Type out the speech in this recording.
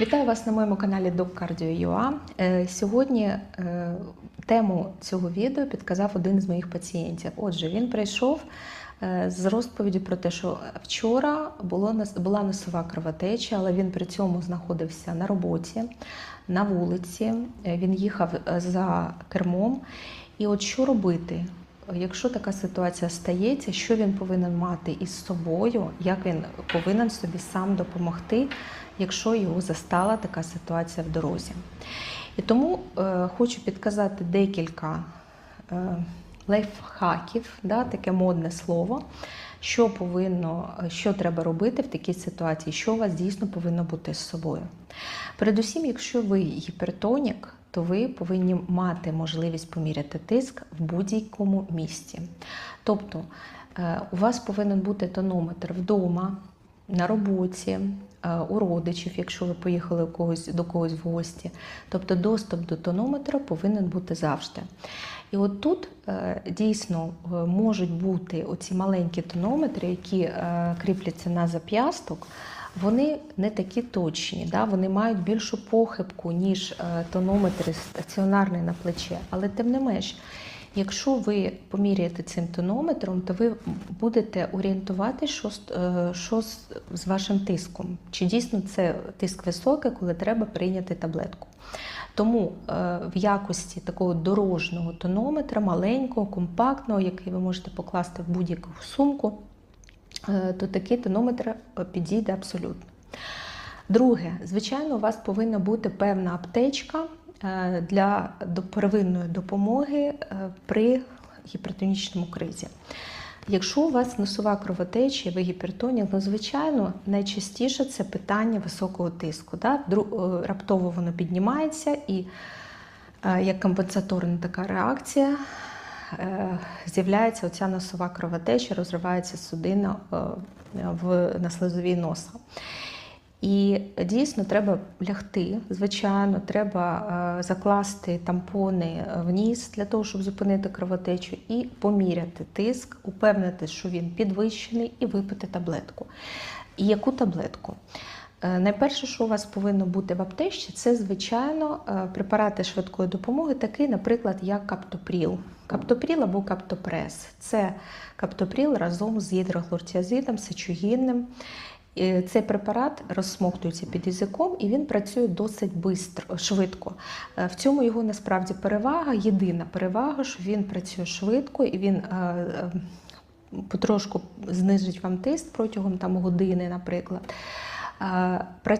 Вітаю вас на моєму каналі DocCardio.ua. Е, Сьогодні е, тему цього відео підказав один з моїх пацієнтів. Отже, він прийшов е, з розповіді про те, що вчора була носова кровотеча, але він при цьому знаходився на роботі, на вулиці. Він їхав за кермом. І от що робити? Якщо така ситуація стається, що він повинен мати із собою, як він повинен собі сам допомогти, якщо його застала така ситуація в дорозі. І тому е, хочу підказати декілька е, лайфхаків, да, таке модне слово, що повинно, що треба робити в такій ситуації, що у вас дійсно повинно бути з собою. Передусім, якщо ви гіпертонік, то ви повинні мати можливість поміряти тиск в будь-якому місці. Тобто е, у вас повинен бути тонометр вдома, на роботі, у родичів, якщо ви поїхали у когось, до когось в гості. Тобто доступ до тонометра повинен бути завжди. І от тут е, дійсно е, можуть бути оці маленькі тонометри, які е, кріпляться на зап'ясток, вони не такі точні, да? вони мають більшу похибку, ніж е, тонометри стаціонарний на плече. Але тим не менш, якщо ви поміряєте цим тонометром, то ви будете орієнтувати, що, е, що з, вашим тиском. Чи дійсно це тиск високий, коли треба прийняти таблетку. Тому е, в якості такого дорожнього тонометра, маленького, компактного, який ви можете покласти в будь-яку сумку, е, то такий тонометр підійде абсолютно. Друге, звичайно, у вас повинна бути певна аптечка для первинної допомоги е, при гіпертонічному кризі. Якщо у вас носова кровотеча, ви гіпертонік, ну звичайно, найчастіше це питання високого тиску. Да? Е, Раптово воно піднімається і е, як компенсаторна така реакція е, з'являється оця носова кровотеча, розривається судина е, в, на слизовій носа. І дійсно треба лягти. Звичайно, треба е, закласти тампони в ніс для того, щоб зупинити кровотечу, і поміряти тиск, упевнити, що він підвищений, і випити таблетку. І яку таблетку? Е, Найперше, що у вас повинно бути в аптечці, це, звичайно, е, препарати швидкої допомоги, такий, наприклад, як каптопріл. Каптопріл або каптопрес. Це каптопріл разом з гідрохлортіазидом, сечогінним. Цей препарат розсмоктується під язиком і він працює досить швидко. Е, В цьому його насправді перевага, єдина перевага, що він працює швидко і він е, е, потрошку знижить вам тиск протягом там, години, наприклад.